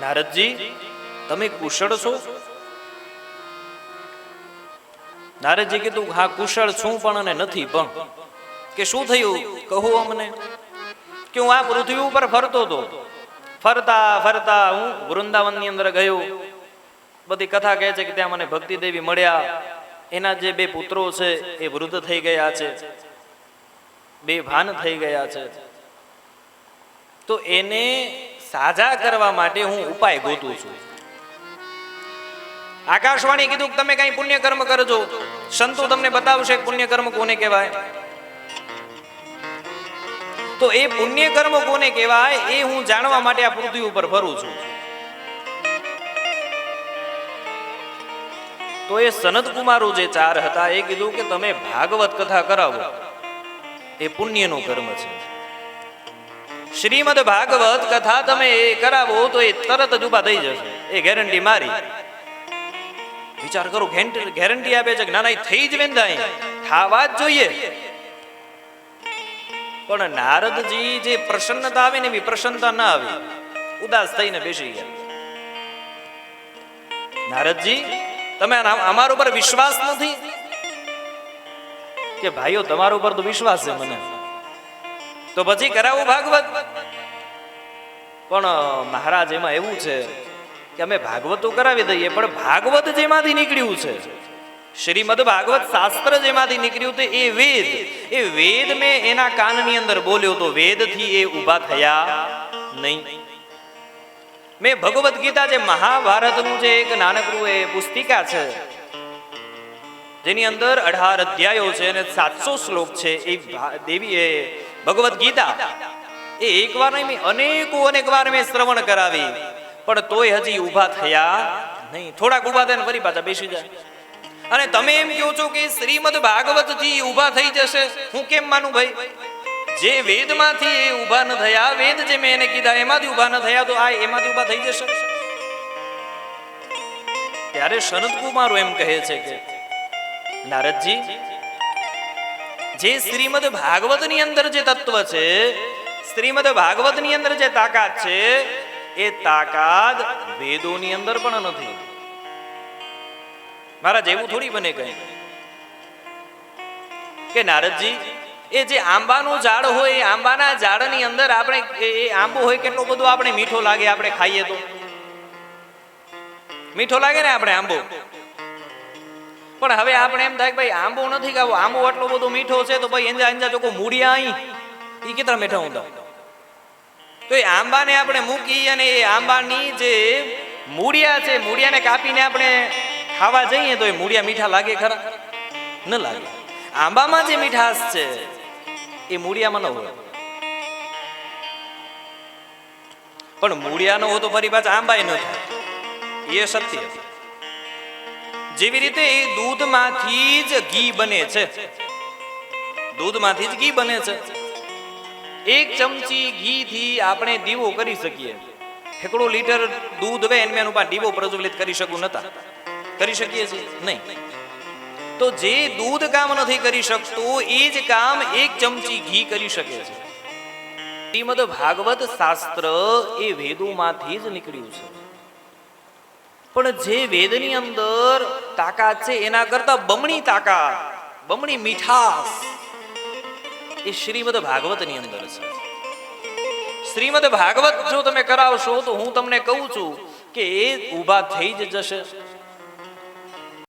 નારદજી, તમે કુશળ છો? નારદજી કીધું, હા, કુશળ છું પણ અને નથી પણ. કે શું થયું? કહું અમને. કે હું આ પૃથ્વી ઉપર ફરતો હતો. ફરતા ફરતા હું વૃંદાવનની અંદર ગયો. બધી કથા કહે છે કે ત્યાં મને ભક્તિ દેવી મળ્યા. એના જે બે પુત્રો છે, એ વૃદ્ધ થઈ ગયા છે. બે ભાન થઈ ગયા છે. તો એને સાજા કરવા માટે હું ઉપાય ગોતું છું. આકાશવાણી કીધું તમે કઈ પુણ્ય કર્મ કરજો. સંતો તમને બતાવશે પુણ્ય કર્મ કોને કહેવાય. તો એ પુણ્ય કર્મ કોને કહેવાય એ હું જાણવા માટે આ પૃથ્વી ઉપર ફરું છું. તો એ સનત કુમારો જે ચાર હતા એ કીધું કે તમે ભાગવત કથા કરાવો. એ પુણ્યનો કર્મ છે. શ્રીમદ ભાગવત કથા તમે એ કરાવો તો એ તરત જ ઊભા થઈ જશે. એ ગેરંટી મારી. વિચાર કરો ગેરંટી આપે છે કે થઈ જ વેંધાય. થાવા જ જોઈએ. પણ નારદજી જે પ્રસન્નતા આવે ને એવી પ્રસન્નતા ના આવી, ઉદાસ થઈને બેસી ગયા. નારદજી, તમે અમારા ઉપર વિશ્વાસ નથી? કે ભાઈઓ, તમારા ઉપર તો વિશ્વાસ છે મને. તો પછી કરાવું ભાગવત? પણ મહારાજ, એમાં એવું છે કે અમે ભાગવત કરાવી દઈએ, પણ ભાગવત જેમાંથી નીકળ્યું છે. શ્રીમદ ભાગવત શાસ્ત્ર જેમાંથી નીકળ્યું તે એ વેદ. એ વેદ મેં એના કાનની અંદર બોલ્યો તો વેદથી એ ઊભા થયા નહીં. મેં ભગવદ્ ગીતા જે મહાભારતનું જે એક નાનકડું એ પુસ્તિકા છે, જેની અંદર અઢાર અધ્યાયો છે અને સાતસો શ્લોક છે, એ દેવી એ ભગવદ્ ગીતા. એ એકવાર નહીં અનેકો, અનેક વાર મેં શ્રવણ કરાવી. પણ તોય હજી ઊભા થયા નહીં. થોડાક ઊભા થઈને ફરી પાછા બેસી જાય. અને તમે એમ કહો છો કે શ્રીમદ ભાગવતજી ઊભા થઈ જશે? હું કેમ માનું ભાઈ? જે વેદમાંથી એ ઊભા ન થયા, વેદ જે મેં એને કીધા, એમાંથી ઊભા ન થયા, તો આ એમાંથી ઊભા થઈ જશે? ત્યારે શરદ કુમારો એમ કહે છે કે, નારદજી જે શ્રીમદ ભાગવતની અંદર જે તત્વ છે, શ્રીમદ ભાગવતની અંદર જે તાકાત છે, એ તાકાત વેદોની અંદર પણ નથી. મારા જેવું થોડી બને કઈ. કે નારદજી, એ જે આંબાનું ઝાડ હોય, એ આંબાના ઝાડની અંદર આપણે એ આંબો હોય, કેટલો બધો આપણે મીઠો લાગે આપણે ખાઈએ તો. મીઠો લાગે ને આપણે આંબો? પણ હવે આપણે એમ થાય કે ભાઈ આંબો નથી ખાવો. આંબો આટલો બધો મીઠો છે તો ભાઈ અંજા અંજા ચોખ્ખો મૂળિયા અહીં એ કેટલા મીઠા ઊંધા. તો એ આંબાને આપણે મૂકી અને એ આંબાની જે મૂળિયા છે મૂળિયાને કાપીને આપણે ખાવા જઈએ તો એ મૂળિયા મીઠા લાગે ખરા? ન લાગે. આંબામાં જે મીઠાશ છે, એ મૂળિયામાં ન હોય. પણ મૂળિયા ન હોય તો ફરી પાછા આંબાય ન થાય. એ સત્ય. જેવી રીતે એ દૂધમાંથી જ ઘી બને છે. દૂધમાંથી જ ઘી બને છે. એક ચમચી ઘી થી આપણે દીવો કરી શકીએ. ઠેકડો લીટર દૂધ હોય એનું દીવો પ્રજ્વલિત કરી શકું નતા. કરી શકીએ છીએ? નહીં. તો જે દૂધ કામ નથી કરી શકતું, એ જ કામ એક ચમચી ઘી કરી શકે છે. શ્રીમદ ભાગવત શાસ્ત્ર એ વેદોમાંથી જ નીકળ્યું છે. પણ જે વેદની અંદર તાકાત છે, એના કરતા બમણી તાકાત, બમણી મીઠાશ, એ શ્રીમદ ભાગવતની અંદર છે. શ્રીમદ ભાગવત જો તમે કરાવશો, તો હું તમને કહું છું કે એ ઊભા થઈ જ જશે.